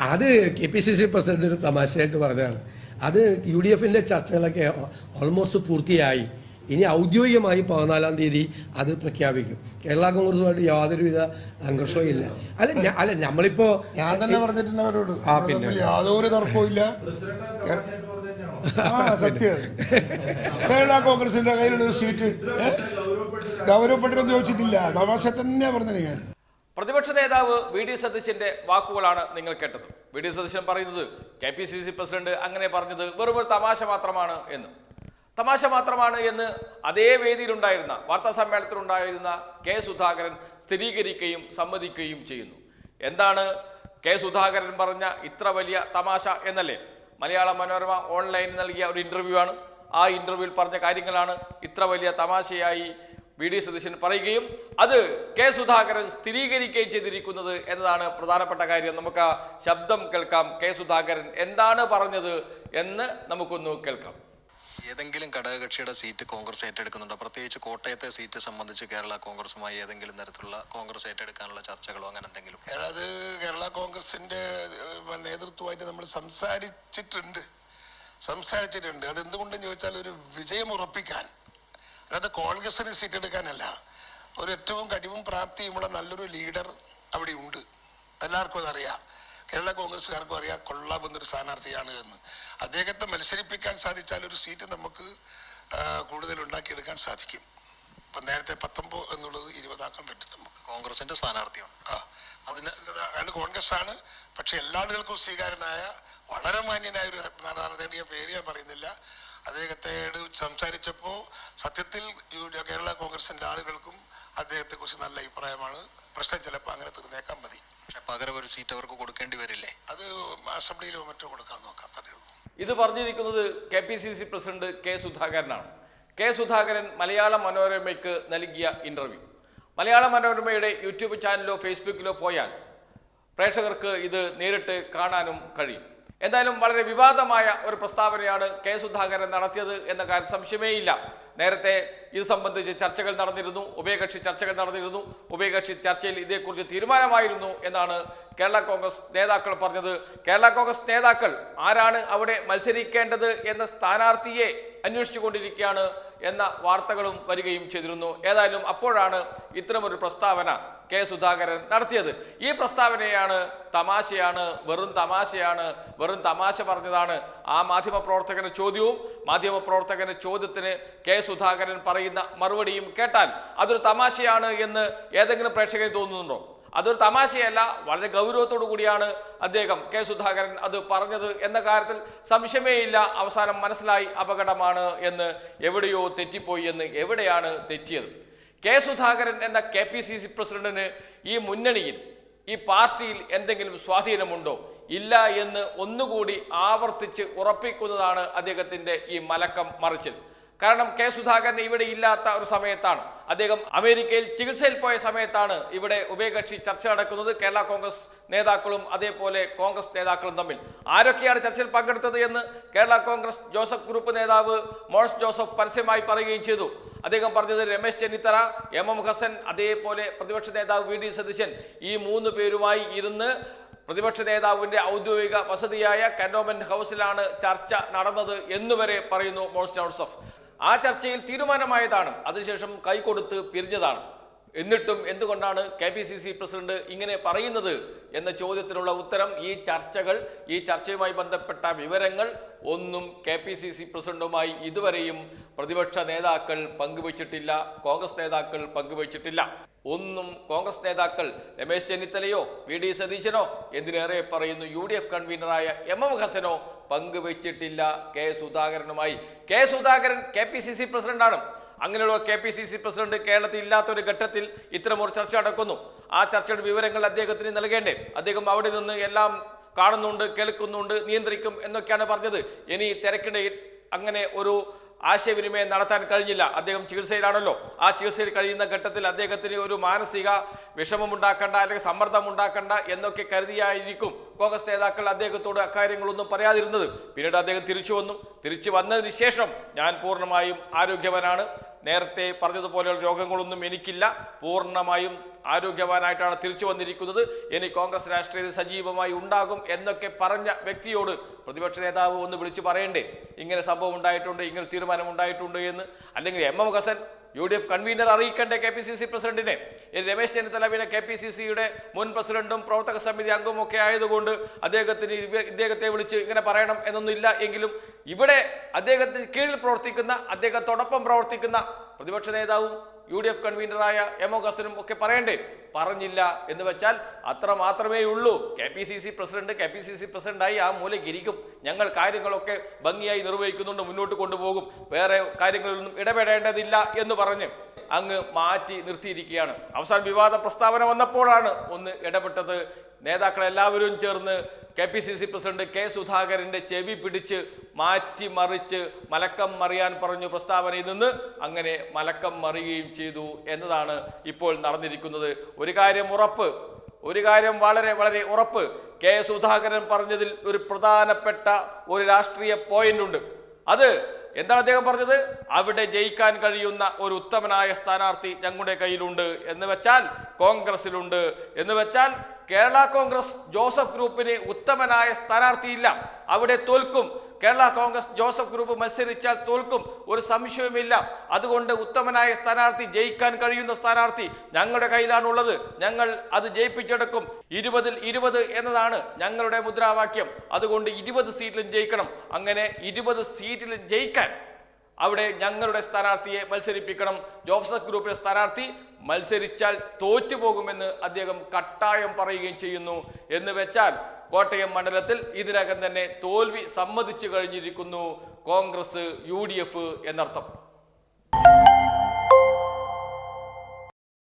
അത് K P C C president ഒരു തമാശയായിട്ട് പറഞ്ഞതാണ്. അത് യു ഡി എഫിന്റെ ചർച്ചകളൊക്കെ ഓൾമോസ്റ്റ് പൂർത്തിയായി. ഇനി ഔദ്യോഗികമായി പതിനാലാം തീയതി അത് പ്രഖ്യാപിക്കും. കേരള കോൺഗ്രസുമായിട്ട് യാതൊരുവിധ സംഘർഷവും ഇല്ല. അല്ല അല്ല നമ്മളിപ്പോ ഞാൻ തന്നെ പറഞ്ഞിട്ടുണ്ട് അവരോട്. ആ, പിന്നെ. യാതൊരു തർക്കവും സത്യം. കേരള കോൺഗ്രസിന്റെ കയ്യിലുള്ള സീറ്റ്? ഗൗരവപ്പെട്ടിട്ടൊന്നും ചോദിച്ചിട്ടില്ല. തമാശ തന്നെ പറഞ്ഞത് ഞാൻ. പ്രതിപക്ഷ നേതാവ് വി ഡി സതീശന്റെ വാക്കുകളാണ് നിങ്ങൾ കേട്ടത്. വി ഡി സതീശൻ പറയുന്നത് K P C C president അങ്ങനെ പറഞ്ഞത് വെറും ഒരു തമാശ മാത്രമാണ് എന്ന്. തമാശ മാത്രമാണ് എന്ന് അതേ വേദിയിലുണ്ടായിരുന്ന വാർത്താ സമ്മേളനത്തിലുണ്ടായിരുന്ന കെ സുധാകരൻ സ്ഥിരീകരിക്കുകയും സമ്മതിക്കുകയും ചെയ്യുന്നു. എന്താണ് കെ സുധാകരൻ പറഞ്ഞ ഇത്ര വലിയ തമാശ എന്നല്ലേ? മലയാള മനോരമ ഓൺലൈനിൽ നൽകിയ ഒരു ഇന്റർവ്യൂ ആണ്. ആ ഇന്റർവ്യൂവിൽ പറഞ്ഞ കാര്യങ്ങളാണ് ഇത്ര വലിയ തമാശയായി വി ഡി സതീശൻ പറയുകയും അത് കെ സുധാകരൻ സ്ഥിരീകരിക്കുകയും ചെയ്തിരിക്കുന്നത് എന്നതാണ് പ്രധാനപ്പെട്ട കാര്യം. നമുക്ക് ആ ശബ്ദം കേൾക്കാം. കെ സുധാകരൻ എന്താണ് പറഞ്ഞത് എന്ന് നമുക്കൊന്ന് കേൾക്കാം. ഏതെങ്കിലും ഘടകകക്ഷിയുടെ സീറ്റ് കോൺഗ്രസ് ഏറ്റെടുക്കുന്നുണ്ടോ? പ്രത്യേകിച്ച് കോട്ടയത്തെ സീറ്റ് സംബന്ധിച്ച് കേരള കോൺഗ്രസുമായി ഏതെങ്കിലും തരത്തിലുള്ള കോൺഗ്രസ് ഏറ്റെടുക്കാനുള്ള ചർച്ചകളോ അങ്ങനെ എന്തെങ്കിലും? അത് കേരള കോൺഗ്രസിന്റെ നേതൃത്വമായിട്ട് നമ്മൾ സംസാരിച്ചിട്ടുണ്ട്. സംസാരിച്ചിട്ടുണ്ട്. അതെന്തുകൊണ്ടെന്ന് ചോദിച്ചാൽ ഒരു വിജയം ഉറപ്പിക്കാൻ. അല്ലാതെ കോൺഗ്രസിന് സീറ്റ് എടുക്കാനല്ല. ഒരു ഏറ്റവും കഴിവും പ്രാപ്തിയുമുള്ള നല്ലൊരു ലീഡർ അവിടെ ഉണ്ട്. എല്ലാവർക്കും അതറിയാം. കേരള കോൺഗ്രസ്സുകാർക്കും അറിയാം കൊള്ളാവുന്നൊരു സ്ഥാനാർത്ഥിയാണ് എന്ന്. അദ്ദേഹത്തെ മത്സരിപ്പിക്കാൻ സാധിച്ചാൽ ഒരു സീറ്റ് നമുക്ക് കൂടുതൽ ഉണ്ടാക്കിയെടുക്കാൻ സാധിക്കും. ഇപ്പം നേരത്തെ പത്തൊമ്പത് എന്നുള്ളത് ഇരുപതാക്കാൻ പറ്റും നമുക്ക്. കോൺഗ്രസിന്റെ സ്ഥാനാർത്ഥിയാണ്. ആ, അതിന് അയാൾ കോൺഗ്രസ് ആണ് പക്ഷെ എല്ലാ ആളുകൾക്കും സ്വീകാരനായ വളരെ മാന്യനായ ഒരു സ്ഥാനാർത്ഥിയുടെ ഞാൻ പേര് ഞാൻ പറയുന്നില്ല. അദ്ദേഹത്തോട് സംസാരിച്ചപ്പോൾ സത്യത്തിൽ കേരള കോൺഗ്രസിന്റെ ആളുകൾക്കും അദ്ദേഹത്തെ കുറിച്ച് നല്ല അഭിപ്രായമാണ്. പ്രശ്നം ചിലപ്പോൾ അങ്ങനെ തീർന്നേക്കാൻ മതി. പകരം ഒരു സീറ്റ് അവർക്ക് കൊടുക്കേണ്ടി വരില്ലേ? അത് അസംബ്ലിയിലോ മറ്റോ കൊടുക്കാൻ നോക്കാം അത്രയേ ഉള്ളൂ. ഇത് പറഞ്ഞിരിക്കുന്നത് K P C C president K സുധാകരനാണ്. K Sudhakaran Malayala മനോരമയ്ക്ക് നൽകിയ ഇന്റർവ്യൂ. മലയാള മനോരമയുടെ യൂട്യൂബ് ചാനലിലോ ഫേസ്ബുക്കിലോ പോയാൽ പ്രേക്ഷകർക്ക് ഇത് നേരിട്ട് കാണാനും കഴിയും. എന്തായാലും വളരെ വിവാദമായ ഒരു പ്രസ്താവനയാണ് കെ സുധാകരൻ നടത്തിയത് എന്ന കാര്യം സംശയമേയില്ല. നേരത്തെ ഇത് സംബന്ധിച്ച് ചർച്ചകൾ നടന്നിരുന്നു ഉഭയകക്ഷി ചർച്ചകൾ നടന്നിരുന്നു ഉഭയകക്ഷി ചർച്ചയിൽ ഇതേക്കുറിച്ച് തീരുമാനമായിരുന്നു എന്നാണ് കേരള കോൺഗ്രസ് നേതാക്കൾ പറഞ്ഞത്. കേരള കോൺഗ്രസ് നേതാക്കൾ ആരാണ് അവിടെ മത്സരിക്കേണ്ടത് എന്ന സ്ഥാനാർത്ഥിയെ അന്വേഷിച്ചുകൊണ്ടിരിക്കുകയാണ് എന്ന വാർത്തകളും വരികയും ചെയ്തിരുന്നു. ഏതായാലും അപ്പോഴാണ് ഇത്തരമൊരു പ്രസ്താവന കെ സുധാകരൻ നടത്തിയത്. ഈ പ്രസ്താവനയാണ് തമാശയാണ് വെറും തമാശയാണ് വെറും തമാശ പറഞ്ഞതാണ്. ആ മാധ്യമപ്രവർത്തകന്റെ ചോദ്യവും മാധ്യമപ്രവർത്തകന്റെ ചോദ്യത്തിന് കെ സുധാകരൻ പറയുന്ന മറുപടിയും കേട്ടാൽ അതൊരു തമാശയാണ് എന്ന് ഏതെങ്കിലും പ്രേക്ഷകന് തോന്നുന്നുണ്ടോ? അതൊരു തമാശയല്ല വളരെ ഗൗരവത്തോടു കൂടിയാണ് അദ്ദേഹം കെ സുധാകരൻ അത് പറഞ്ഞത് എന്ന കാര്യത്തിൽ സംശയമേയില്ല അവസാനം മനസ്സിലായി അപകടമാണ് എന്ന് എവിടെയോ തെറ്റിപ്പോയി എന്ന് എവിടെയാണ് തെറ്റിയത്? കെ സുധാകരൻ എന്ന കെ പി സി സി പ്രസിഡന്റിന് ഈ മുന്നണിയിൽ ഈ പാർട്ടിയിൽ എന്തെങ്കിലും സ്വാധീനമുണ്ടോ? ഇല്ല എന്ന് ഒന്നുകൂടി ആവർത്തിച്ച് ഉറപ്പിക്കുന്നതാണ് അദ്ദേഹത്തിന്റെ ഈ മലക്കം മറിച്ചിൽ. കാരണം കെ സുധാകരൻ ഇവിടെ ഇല്ലാത്ത ഒരു സമയത്താണ്. അദ്ദേഹം അമേരിക്കയിൽ ചികിത്സയിൽ പോയ സമയത്താണ് ഇവിടെ ഉഭയകക്ഷി ചർച്ച നടക്കുന്നത്. കേരള കോൺഗ്രസ് നേതാക്കളും അതേപോലെ കോൺഗ്രസ് നേതാക്കളും തമ്മിൽ. ആരൊക്കെയാണ് ചർച്ചയിൽ പങ്കെടുത്തത് എന്ന് കേരള കോൺഗ്രസ് ജോസഫ് ഗ്രൂപ്പ് നേതാവ് മോൻസ് ജോസഫ് പരസ്യമായി പറയുകയും ചെയ്തു. അദ്ദേഹം പറഞ്ഞത് രമേശ് ചെന്നിത്തറ എം എം ഹസൻ അതേപോലെ പ്രതിപക്ഷ നേതാവ് വി ഡി സതീശൻ ഈ മൂന്ന് പേരുമായി ഇരുന്ന് പ്രതിപക്ഷ നേതാവിന്റെ ഔദ്യോഗിക വസതിയായ കന്റോൺമെന്റ് ഹൗസിലാണ് ചർച്ച നടന്നത് എന്നുവരെ പറയുന്നു മോൻസ് ജോസഫ്. ആ ചർച്ചയിൽ തീരുമാനമായതാണ്. അതിനുശേഷം കൈകൊടുത്ത് പിരിഞ്ഞതാണ്. എന്നിട്ടും എന്തുകൊണ്ടാണ് K P C C president ഇങ്ങനെ പറയുന്നത് എന്ന ചോദ്യത്തിനുള്ള ഉത്തരം ഈ ചർച്ചകൾ ഈ ചർച്ചയുമായി ബന്ധപ്പെട്ട വിവരങ്ങൾ ഒന്നും കെ പി സി സി പ്രസിഡന്റുമായി ഇതുവരെയും പ്രതിപക്ഷ നേതാക്കൾ പങ്കുവച്ചിട്ടില്ല കോൺഗ്രസ് നേതാക്കൾ പങ്കുവച്ചിട്ടില്ല. ഒന്നും കോൺഗ്രസ് നേതാക്കൾ രമേശ് ചെന്നിത്തലയോ വി ഡി സതീശനോ എന്തിനേറെ പറയുന്നു യു ഡി എഫ് കൺവീനറായ എം എം ഹസനോ പങ്കുവച്ചിട്ടില്ല K സുധാകരനുമായി. K Sudhakaran K P C C പ്രസിഡന്റാണ്. അങ്ങനെയുള്ള K P C C president കേരളത്തിൽ ഇല്ലാത്തൊരു ഘട്ടത്തിൽ ഇത്തരമൊരു ചർച്ച നടക്കുന്നു. ആ ചർച്ചയുടെ വിവരങ്ങൾ അദ്ദേഹത്തിന് നൽകേണ്ടേ? അദ്ദേഹം അവിടെ നിന്ന് എല്ലാം കാണുന്നുണ്ട് കേൾക്കുന്നുണ്ട് നിയന്ത്രിക്കും എന്നൊക്കെയാണ് പറഞ്ഞത്. ഇനി തിരക്കിടയിൽ അങ്ങനെ ഒരു ആശയവിനിമയം നടത്താൻ കഴിഞ്ഞില്ല. അദ്ദേഹം ചികിത്സയിലാണല്ലോ. ആ ചികിത്സയിൽ കഴിയുന്ന ഘട്ടത്തിൽ അദ്ദേഹത്തിന് ഒരു മാനസിക വിഷമമുണ്ടാക്കേണ്ട അല്ലെങ്കിൽ സമ്മർദ്ദം ഉണ്ടാക്കേണ്ട എന്നൊക്കെ കരുതിയായിരിക്കും കോൺഗ്രസ് നേതാക്കൾ അദ്ദേഹത്തോട് അക്കാര്യങ്ങളൊന്നും പറയാതിരുന്നത്. പിന്നീട് അദ്ദേഹം തിരിച്ചു വന്നു. തിരിച്ചു വന്നതിന് ശേഷം ഞാൻ പൂർണമായും ആരോഗ്യവാനാണ്. നേരത്തെ പറഞ്ഞതുപോലെയുള്ള രോഗങ്ങളൊന്നും എനിക്കില്ല. പൂർണമായും ആരോഗ്യവാനായിട്ടാണ് തിരിച്ചു വന്നിരിക്കുന്നത്. ഇനി കോൺഗ്രസ് രാഷ്ട്രീയത്തിൽ സജീവമായി ഉണ്ടാകും എന്നൊക്കെ പറഞ്ഞ വ്യക്തിയോട് പ്രതിപക്ഷ നേതാവ് ഒന്ന് വിളിച്ചു പറയണ്ടേ? ഇങ്ങനെ സംഭവം ഉണ്ടായിട്ടുണ്ട് ഇങ്ങനെ തീരുമാനം ഉണ്ടായിട്ടുണ്ട് എന്ന്. അല്ലെങ്കിൽ M M Hassan U D F convener അറിയിക്കണ്ടേ K P C C പ്രസിഡന്റിനെ? രമേശ് ചെന്നിത്തല പിന്നെ കെ പി സി സിയുടെ മുൻ പ്രസിഡന്റും പ്രവർത്തക സമിതി അംഗവും ഒക്കെ ആയതുകൊണ്ട് അദ്ദേഹത്തിന് ഇദ്ദേഹത്തെ വിളിച്ച് ഇങ്ങനെ പറയണം എന്നൊന്നും ഇല്ല എങ്കിലും ഇവിടെ അദ്ദേഹത്തിന് കീഴിൽ പ്രവർത്തിക്കുന്ന അദ്ദേഹത്തോടൊപ്പം പ്രവർത്തിക്കുന്ന പ്രതിപക്ഷ നേതാവും യു ഡി എഫ് കൺവീനറായ എം ഒ കസനും ഒക്കെ പറയണ്ടേ? പറഞ്ഞില്ല എന്ന് വെച്ചാൽ അത്ര മാത്രമേ ഉള്ളൂ. K P C C president K P C C പ്രസിഡന്റായി ആ മൂലയ്ക്ക് ഇരിക്കും ഞങ്ങൾ കാര്യങ്ങളൊക്കെ ഭംഗിയായി നിർവഹിക്കുന്നുണ്ട് മുന്നോട്ട് കൊണ്ടുപോകും. വേറെ കാര്യങ്ങളിലൊന്നും ഇടപെടേണ്ടതില്ല എന്ന് പറഞ്ഞ് അങ്ങ് മാറ്റി നിർത്തിയിരിക്കുകയാണ്. അവസാന വിവാദ പ്രസ്താവന വന്നപ്പോഴാണ് ഒന്ന് ഇടപെട്ടത്. നേതാക്കളെല്ലാവരും ചേർന്ന് K P C C president K സുധാകരന്റെ ചെവി പിടിച്ച് മാറ്റിമറിച്ച് മലക്കം മറിയാൻ പറഞ്ഞു പ്രസ്താവനയിൽ നിന്ന് അങ്ങനെ മലക്കം മറിയുകയും ചെയ്തു എന്നതാണ് ഇപ്പോൾ നടന്നിരിക്കുന്നത്. ഒരു കാര്യം ഉറപ്പ് ഒരു കാര്യം വളരെ വളരെ ഉറപ്പ്. കെ. സുധാകരൻ പറഞ്ഞതിൽ ഒരു പ്രധാനപ്പെട്ട ഒരു രാഷ്ട്രീയ പോയിന്റ് ഉണ്ട്. അത് എന്താണ് അദ്ദേഹം പറഞ്ഞത്? അവിടെ ജയിക്കാൻ കഴിയുന്ന ഒരു ഉത്തമനായ സ്ഥാനാർത്ഥി ഞങ്ങളുടെ കയ്യിലുണ്ട് എന്ന് വെച്ചാൽ കോൺഗ്രസിലുണ്ട് എന്ന് വെച്ചാൽ കേരള കോൺഗ്രസ് ജോസഫ് ഗ്രൂപ്പിന് ഉത്തമനായ സ്ഥാനാർത്ഥിയില്ല. അവിടെ തോൽക്കും. കേരള കോൺഗ്രസ് ജോസഫ് ഗ്രൂപ്പ് മത്സരിച്ചാൽ തോൽക്കും. ഒരു സംശയവുമില്ല. അതുകൊണ്ട് ഉത്തമനായ സ്ഥാനാർത്ഥി ജയിക്കാൻ കഴിയുന്ന സ്ഥാനാർത്ഥി ഞങ്ങളുടെ കയ്യിലാണുള്ളത്. ഞങ്ങൾ അത് ജയിപ്പിച്ചെടുക്കും. ഇരുപതിൽ ഇരുപത് എന്നതാണ് ഞങ്ങളുടെ മുദ്രാവാക്യം. അതുകൊണ്ട് ഇരുപത് സീറ്റിലും ജയിക്കണം. അങ്ങനെ ഇരുപത് സീറ്റിലും ജയിക്കാൻ അവിടെ ഞങ്ങളുടെ സ്ഥാനാർത്ഥിയെ മത്സരിപ്പിക്കണം. ജോസഫ് ഗ്രൂപ്പിലെ സ്ഥാനാർത്ഥി മത്സരിച്ചാൽ തോറ്റുപോകുമെന്ന് അദ്ദേഹം കട്ടായം പറയുകയും ചെയ്യുന്നു എന്ന് വെച്ചാൽ കോട്ടയം മണ്ഡലത്തിൽ ഇതിനകം തന്നെ തോൽവി സമ്മതിച്ചു കഴിഞ്ഞിരിക്കുന്നു കോൺഗ്രസ് യു എന്നർത്ഥം.